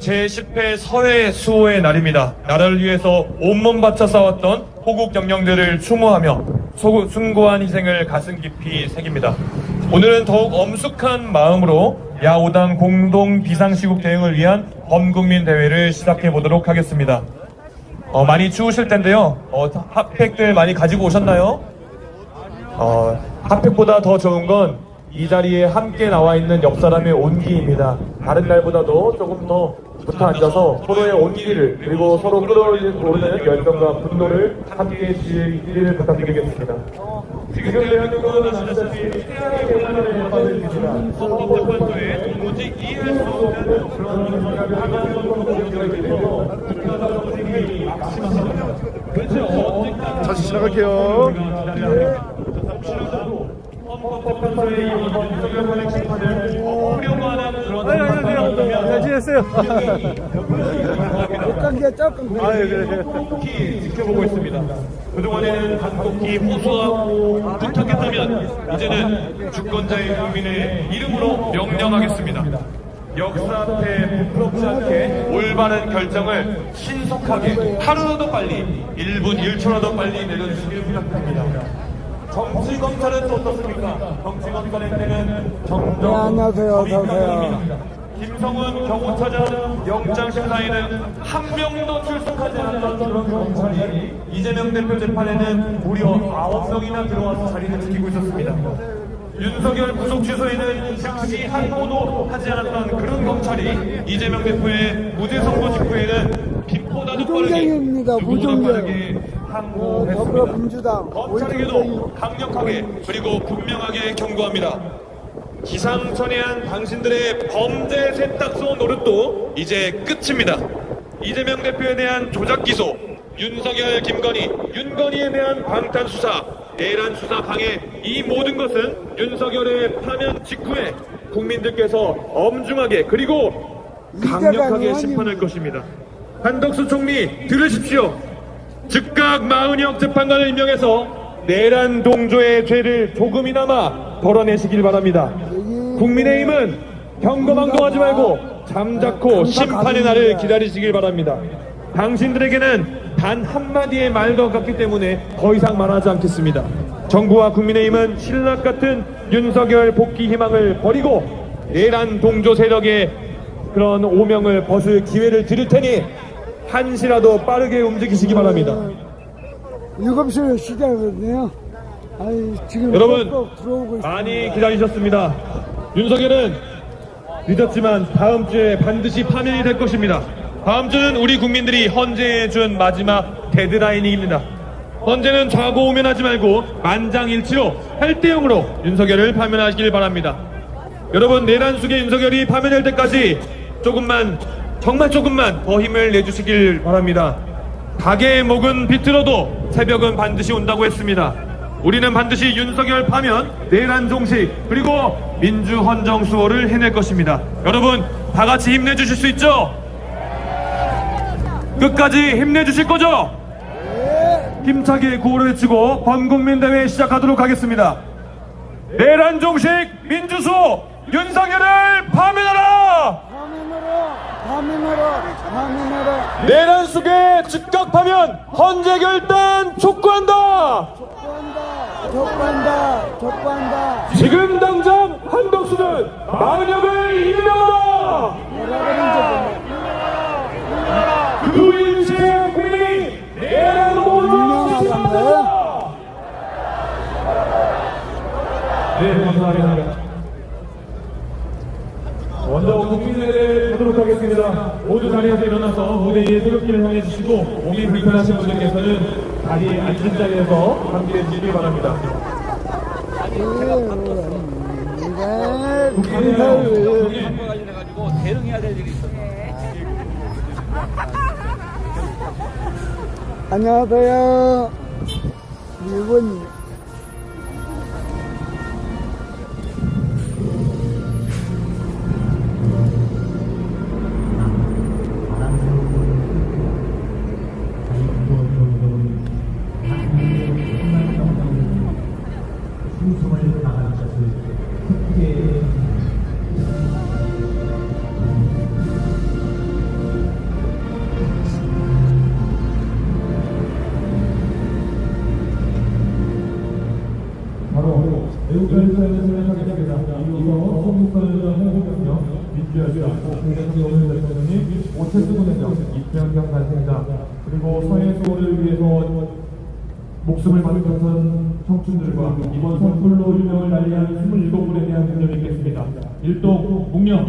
제10회 서해 수호의 날입니다. 나라를 위해서 온몸 바쳐 싸웠던 호국 영령들을 추모하며 소- 숭고한 희생을 가슴 깊이 새깁니다. 오늘은 더욱 엄숙한 마음으로 야5당 공동 비상시국 대응을 위한 범국민 대회를 시작해 보도록 하겠습니다. 어, 많이 추우실 텐데요. 어, 핫팩들 많이 가지고 오셨나요? 어, 핫팩보다 더 좋은 건 이 자리에 함께 나와 있는 옆 사람의 온기입니다. 다른 날보다도 조금 더 붙어 앉아서 서로의 온기를 그리고 서로 끌어오르는 열정과 분노를 함께 지키기를 부탁드리겠습니다. 지금 대한민국은 아시다시피 태양의 받을 때입니다. 헌법재판소에 도무지 이해할 수 없는 그런 생각을 하는 것으로 되기 때문에 막심합니다. 그렇죠. 언제까지 다시 시작할게요. 헌법재판소의 이번 윤석열 심판을 어려워하는 그런 네, 안녕하세요. 잘 지냈어요? 관계 조금 아유, 그래, 그래. 단독히 지켜보고 있습니다. 그동안에는 단독히 호소하고 부탁했다면 이제는 주권자의 국민의 이름으로 명령하겠습니다. 역사 앞에 부끄럽지 않게 올바른 결정을 신속하게 하루라도 빨리 1분 1초라도 빨리 내려주시길 부탁드립니다. 정치 검찰은 또 어떻습니까? 정치 검찰의 때는 정정 네, 안녕하세요. 어서 오세요. 검찰입니다. 김성훈 경호처장 영장심사에는 한 명도 출석하지 않았던 그런 경찰이 이재명 대표 재판에는 무려 아홉 명이나 들어와서 자리를 지키고 있었습니다. 윤석열 구속 취소에는 즉시 항고도 하지 않았던 그런 검찰이 이재명 대표의 무죄 선고 직후에는 빛보다도 빠르게 어, 항고했습니다. 더불어민주당 검찰에게도 강력하게 그리고 분명하게 경고합니다. 기상천외한 당신들의 범죄 세탁소 노릇도 이제 끝입니다. 이재명 대표에 대한 조작 기소, 윤석열, 김건희, 윤건희에 대한 방탄 수사, 내란 수사 방해 이 모든 것은 윤석열의 파면 직후에 국민들께서 엄중하게 그리고 강력하게 심판할 것입니다. 한덕수 총리 들으십시오. 즉각 마은혁 재판관을 임명해서 내란 동조의 죄를 조금이나마 덜어내시길 바랍니다. 국민의힘은 경거망동하지 말고 잠자코 심판의 날을 기다리시길 바랍니다. 당신들에게는 단 한마디의 말도 아깝기 때문에 더 이상 말하지 않겠습니다. 정부와 국민의힘은 신락 같은 윤석열 복귀 희망을 버리고 내란 동조 세력의 그런 오명을 벗을 기회를 드릴 테니 한시라도 빠르게 움직이시기 바랍니다. 7시에 시작이거든요. 아니, 지금 여러분. 많이 기다리셨습니다. 윤석열은 늦었지만 다음 주에 반드시 파면이 될 것입니다. 다음 주는 우리 국민들이 헌재에 준 마지막 데드라인입니다. 헌재는 좌고 우면하지 말고 만장일치로 8대0으로 윤석열을 파면하시길 바랍니다. 여러분 내란 속의 윤석열이 파면될 때까지 조금만 정말 조금만 더 힘을 내주시길 바랍니다. 가게의 목은 비틀어도 새벽은 반드시 온다고 했습니다. 우리는 반드시 윤석열 파면, 내란 종식, 그리고 민주 헌정 수호를 해낼 것입니다. 여러분, 다 같이 힘내주실 수 있죠? 끝까지 힘내주실 거죠? 힘차게 구호를 외치고 범국민 대회 시작하도록 하겠습니다. 내란 종식 민주수호 윤석열을 파면하라! 내란 속에 즉각 파면 헌재 결단 촉구한다. 족구한다, 족구한다, 족구한다. 지금 당장 한덕수는 마은혁을 임명하라. 그 일체 국민이 내란 모두 유명하던데? 네, 감사합니다. 불편하신 분들께서는 자리에 앉은 자리에서 함께해 주시기 바랍니다. 안녕하세요. 미군 일동 묵령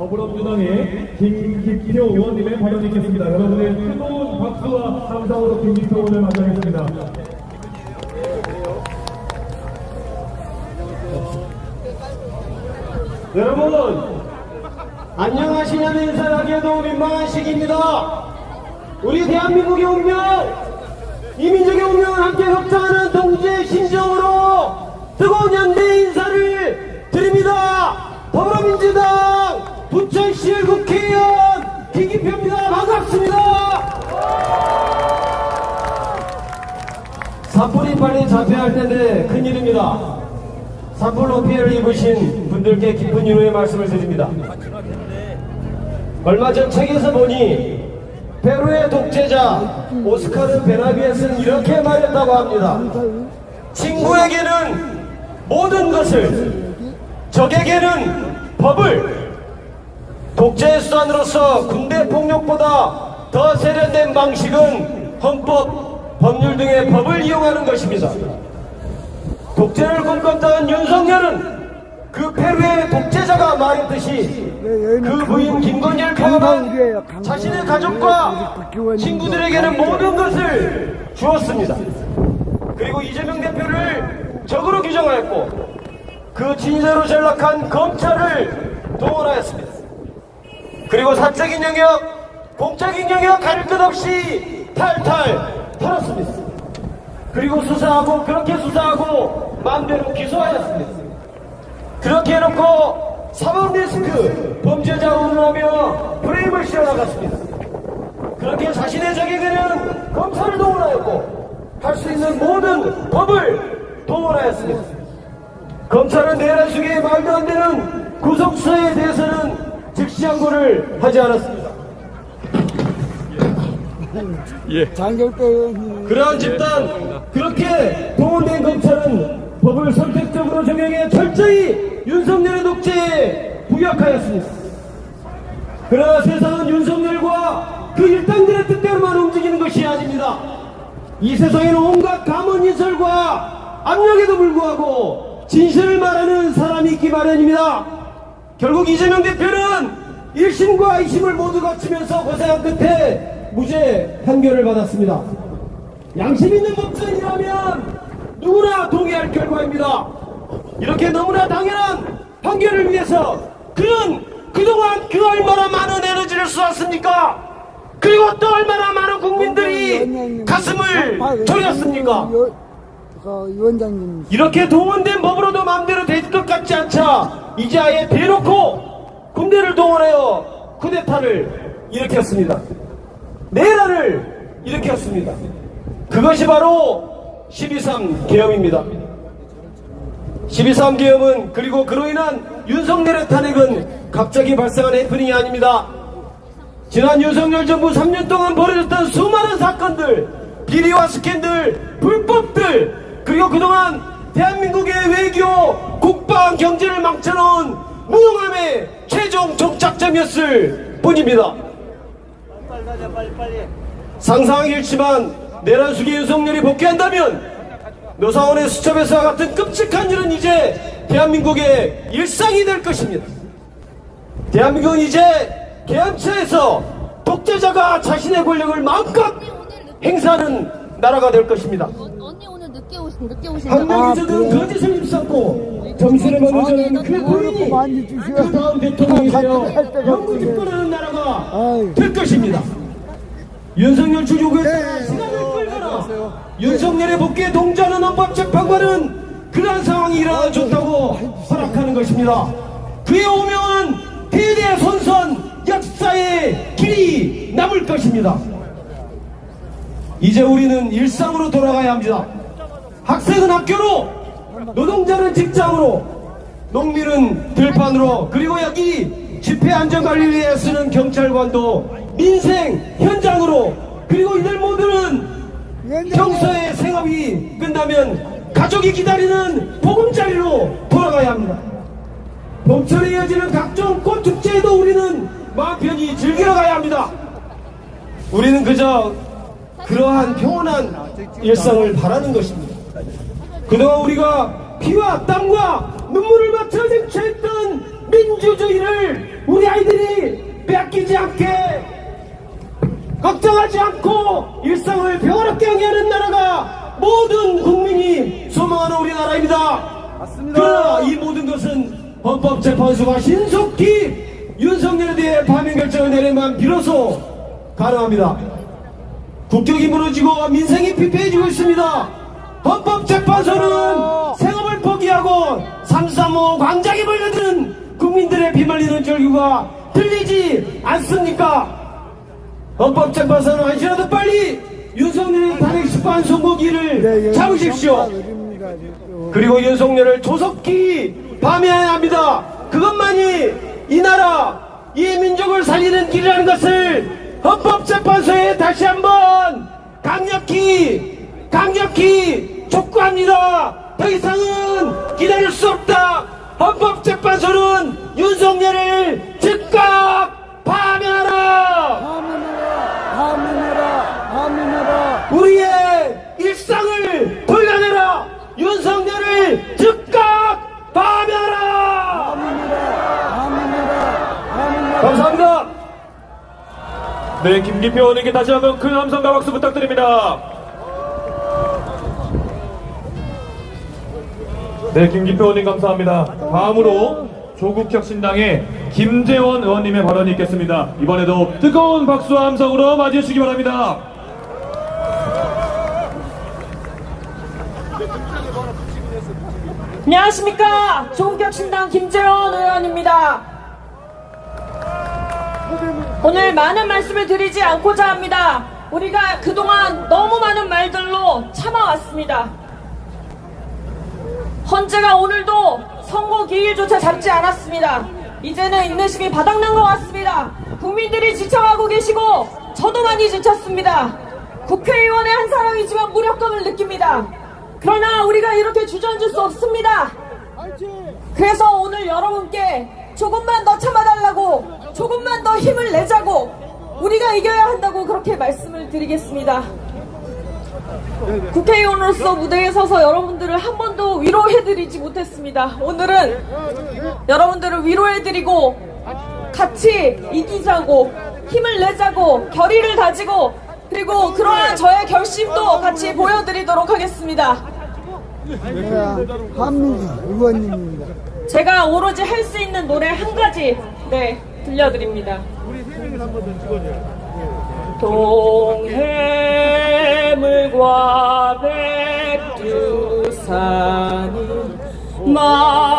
더불어민주당의 김기표 의원님의 발언이 있겠습니다. 여러분의 뜨거운 박수와 함성으로 김기표 의원을 맞이하겠습니다. 여러분 안녕하시냐는 인사하기에도 민망한 시기입니다. 우리 대한민국의 운명, 이 민족의 운명을 함께 협상하는 동지의 심정으로 뜨거운 연대 인사를 드립니다. 더불어민주당 부천시의 국회의원 김기표입니다. 반갑습니다. 산불이 빨리 잡혀야 할 텐데 큰일입니다. 산불로 피해를 입으신 분들께 깊은 위로의 말씀을 드립니다. 얼마 전 책에서 보니 페루의 독재자 오스카르 베나비에스는 이렇게 말했다고 합니다. 친구에게는 모든 것을 적에게는 법을 독재의 수단으로서 군대 폭력보다 더 세련된 방식은 헌법, 법률 등의 법을 이용하는 것입니다. 독재를 꿈꿨던 윤석열은 그 페루의 독재자가 말했듯이 그 부인 김건희를 포함한 자신의 가족과 친구들에게는 모든 것을 주었습니다. 그리고 이재명 대표를 적으로 규정하였고 그 진세로 전락한 검찰을 동원하였습니다. 그리고 사적인 영역, 공적인 영역 가릴 것 없이 탈탈 털었습니다. 그리고 수사하고 그렇게 수사하고 마음대로 기소하였습니다. 그렇게 해놓고 사법 리스크 범죄자 운운하며 프레임을 씌워나갔습니다. 그렇게 자신의 적에게는 검사를 동원하였고 할 수 있는 모든 법을 동원하였습니다. 검찰은 내란 속에 말도 안 되는 구속수에 대해서는 즉시 항고를 하지 않았습니다. 장경태 의원님. 그러한 집단 그렇게 동원된 검찰은 법을 선택적으로 적용해 철저히 윤석열의 독재에 부역하였습니다. 그러나 세상은 윤석열과 그 일당들의 뜻대로만 움직이는 것이 아닙니다. 이 세상에는 온갖 가문인설과 압력에도 불구하고 진실을 말하는 사람이 있기 마련입니다. 결국 이재명 대표는 1심과 2심을 모두 거치면서 고생한 끝에 무죄 판결을 받았습니다. 양심 있는 법전이라면 누구나 동의할 결과입니다. 이렇게 너무나 당연한 판결을 위해서 그는 그동안 그 얼마나 많은 에너지를 쏟았습니까? 그리고 또 얼마나 많은 국민들이 가슴을 졸였습니까? 그 위원장님. 이렇게 동원된 법으로도 마음대로 될 것 같지 않자 이제 아예 대놓고 군대를 동원하여 쿠데타를 일으켰습니다. 내란을 일으켰습니다. 그것이 바로 12.3 계엄입니다. 12.3 계엄은 그리고 그로 인한 윤석열의 탄핵은 갑자기 발생한 해프닝이 아닙니다. 지난 윤석열 정부 3년 동안 벌어졌던 수많은 사건들, 비리와 스캔들, 불법들, 그리고 그동안 대한민국의 외교, 국방, 경제를 망쳐놓은 무능함의 최종 종착점이었을 뿐입니다. 상상하기 싫지만 내란 수기 윤석열이 복귀한다면 노사원의 수첩에서와 같은 끔찍한 일은 이제 대한민국의 일상이 될 것입니다. 대한민국은 이제 계엄체에서 독재자가 자신의 권력을 마음껏 행사하는 나라가 될 것입니다. 늦게 오신 늦게 오신다고. 한명 기자들은 거짓을 입쌌고 정신을 먹는 저는 그 주셔. 그 다음 대통령이 되어 영구. 집권하는 나라가 아유. 될 것입니다. 윤석열 주조구에 네. 시간을 끌거나 윤석열의 복귀에 동조하는 헌법재판관은 그러한 상황이 일어나줬다고 허락하는 것입니다. 그에 오면 대대손손 역사의 길이 남을 것입니다. 이제 우리는 일상으로 돌아가야 합니다. 학생은 학교로, 노동자는 직장으로, 농민은 들판으로, 그리고 여기 집회 안전관리를 위해 쓰는 경찰관도 민생 현장으로, 그리고 이들 모두는 평소에 생업이 끝나면 가족이 기다리는 보금자리로 돌아가야 합니다. 봄철에 이어지는 각종 꽃축제에도 우리는 마음 편히 즐기러 가야 합니다. 우리는 그저 그러한 평온한 일상을 바라는 것입니다. 그동안 우리가 피와 땀과 눈물을 바쳐 쟁취했던 민주주의를 우리 아이들이 빼앗기지 않게 걱정하지 않고 일상을 평화롭게 영위하는 나라가 모든 국민이 소망하는 우리나라입니다. 그러나 이 모든 것은 헌법재판소가 신속히 윤석열에 대해 파면 결정을 내리면 비로소 가능합니다. 국격이 무너지고 민생이 피폐해지고 있습니다. 헌법재판소는 생업을 포기하고 삼삼오 광장에 몰려드는 국민들의 비말리는 절규가 들리지 않습니까? 헌법재판소는 한시라도 빨리 윤석열의 탄핵 심판 선고기를 잡으십시오. 그리고 윤석열을 조속히 파면해야 합니다. 그것만이 이 나라, 이 민족을 살리는 길이라는 것을 헌법재판소에 다시 한번 강력히, 강력히 촉구합니다. 더 이상은 기다릴 수 없다. 헌법재판소는 윤석열을 즉각 파면하라! 하민해라 하민해라 우리의 일상을 돌려내라! 윤석열을 즉각 파면하라! 감사합니다. 네, 김기표 의원님께 다시 한번 큰 함성과 박수 부탁드립니다. 네, 김기표 의원님 감사합니다. 다음으로 조국혁신당의 김재원 의원님의 발언이 있겠습니다. 이번에도 뜨거운 박수와 함성으로 맞이해 주시기 바랍니다. 안녕하십니까 조국혁신당 김재원 의원입니다 오늘 많은 말씀을 드리지 않고자 합니다 우리가 그동안 너무 많은 말들로 참아왔습니다 헌재가 오늘도 선거 기일조차 잡지 않았습니다 이제는 인내심이 바닥난 것 같습니다 국민들이 지쳐가고 계시고 저도 많이 지쳤습니다 국회의원의 한 사람이지만 무력감을 느낍니다 그러나 우리가 이렇게 주저앉을 수 없습니다. 그래서 오늘 여러분께 조금만 더 참아달라고, 조금만 더 힘을 내자고, 우리가 이겨야 한다고 그렇게 말씀을 드리겠습니다. 국회의원으로서 무대에 서서 여러분들을 한 번도 위로해드리지 못했습니다. 오늘은 여러분들을 위로해드리고, 같이 이기자고, 힘을 내자고, 결의를 다지고, 그리고 그러한 저의 결심도 같이 보여드리도록 하겠습니다. 한민기 의원님입니다 제가 오로지 할 수 있는 노래 한 가지 네 들려드립니다. 동해 물과 백두산이 마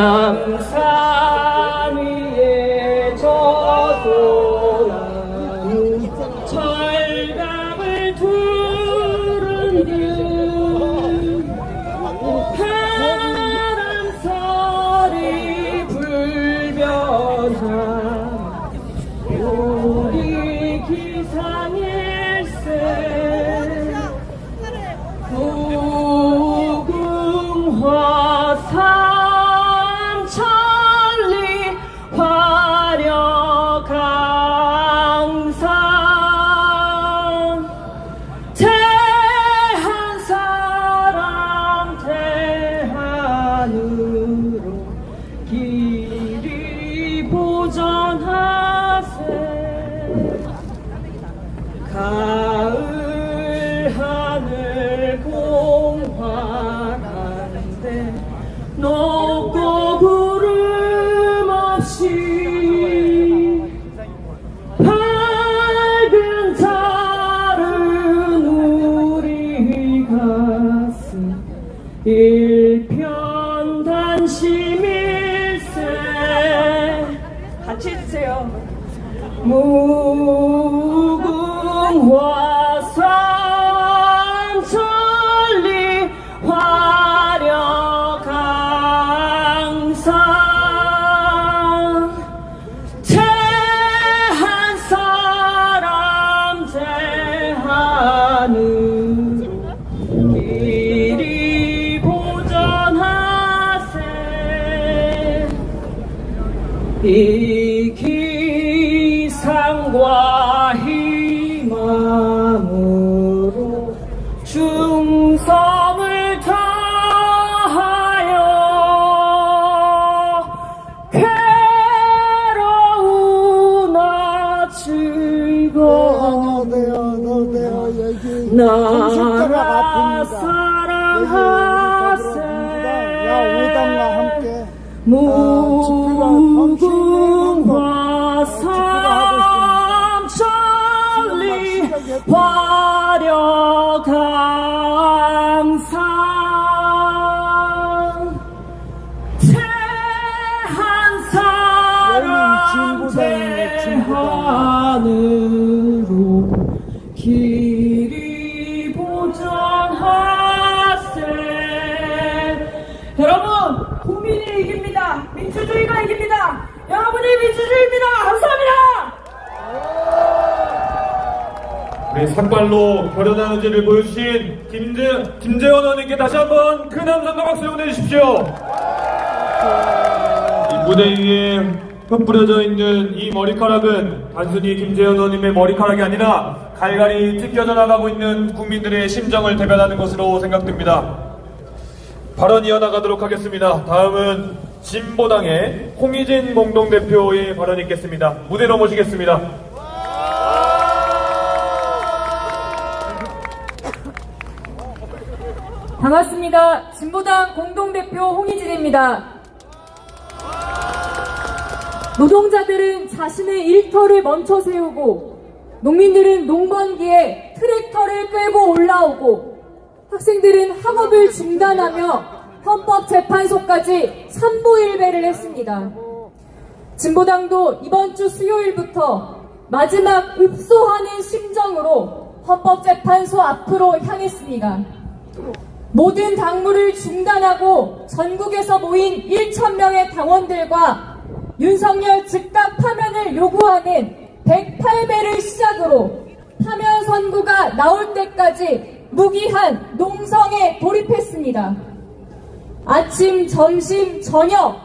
남 이 기상과 삭발로 결연한 의지를 보여주신 김재, 김재원 의원님께 다시 한번 큰 함성과 박수 보내주십시오. 이 무대 위에 흩뿌려져 있는 이 머리카락은 단순히 김재현 의원님의 머리카락이 아니라 갈갈이 찢겨져 나가고 있는 국민들의 심정을 대변하는 것으로 생각됩니다. 발언 이어나가도록 하겠습니다. 다음은 진보당의 홍희진 공동대표의 발언이 있겠습니다. 무대로 모시겠습니다. 반갑습니다. 진보당 공동대표 홍희진입니다. 노동자들은 자신의 일터를 멈춰 세우고 농민들은 농번기에 트랙터를 끌고 올라오고 학생들은 학업을 중단하며 헌법재판소까지 삼보일배를 했습니다. 진보당도 이번 주 수요일부터 마지막 읍소하는 심정으로 헌법재판소 앞으로 향했습니다. 모든 당무를 중단하고 전국에서 모인 1,000명의 당원들과 윤석열 즉각 파면을 요구하는 108배를 시작으로 파면 선고가 나올 때까지 무기한 농성에 돌입했습니다. 아침, 점심, 저녁,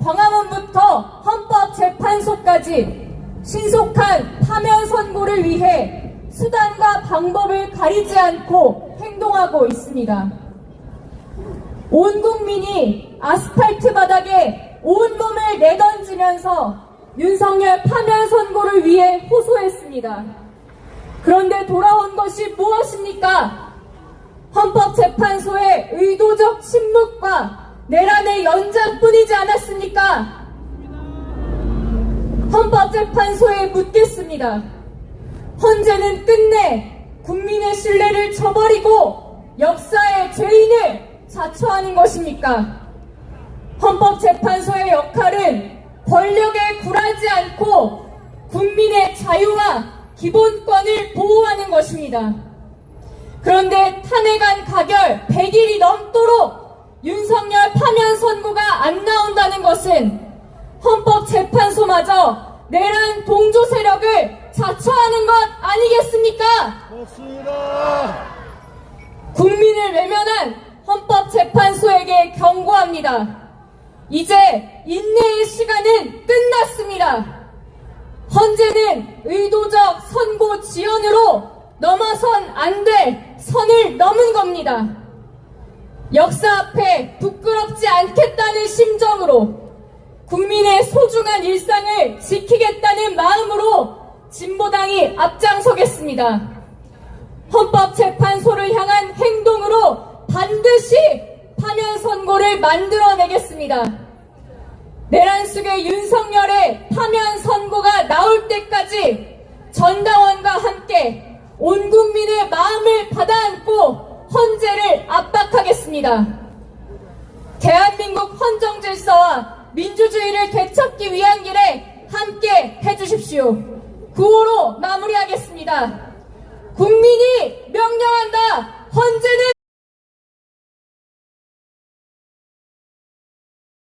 광화문부터 헌법재판소까지 신속한 파면 선고를 위해 수단과 방법을 가리지 않고 행동하고 있습니다. 온 국민이 아스팔트 바닥에 온몸을 내던지면서 윤석열 파면 선고를 위해 호소했습니다. 그런데 돌아온 것이 무엇입니까? 헌법재판소의 의도적 침묵과 내란의 연장뿐이지 않았습니까? 헌법재판소에 묻겠습니다. 헌재는 끝내 국민의 신뢰를 저버리고 역사의 죄인을 자초하는 것입니까? 헌법재판소의 역할은 권력에 굴하지 않고 국민의 자유와 기본권을 보호하는 것입니다. 그런데 탄핵안 가결 100일이 넘도록 윤석열 파면 선고가 안 나온다는 것은 헌법재판소마저 내란 동조 세력을 자처하는 것 아니겠습니까? 맞습니다. 국민을 외면한 헌법재판소에게 경고합니다. 이제 인내의 시간은 끝났습니다. 헌재는 의도적 선고 지연으로 넘어선 안 될 선을 넘은 겁니다. 역사 앞에 부끄럽지 않겠다는 심정으로 국민의 소중한 일상을 지키겠다는 마음으로 진보당이 앞장서겠습니다. 헌법재판소를 향한 반드시 파면 선고를 만들어내겠습니다. 내란 속의 윤석열의 파면 선고가 나올 때까지 전당원과 함께 온 국민의 마음을 받아안고 헌재를 압박하겠습니다. 대한민국 헌정 질서와 민주주의를 되찾기 위한 길에 함께 해주십시오. 구호로 마무리하겠습니다. 국민이 명령한다. 헌재는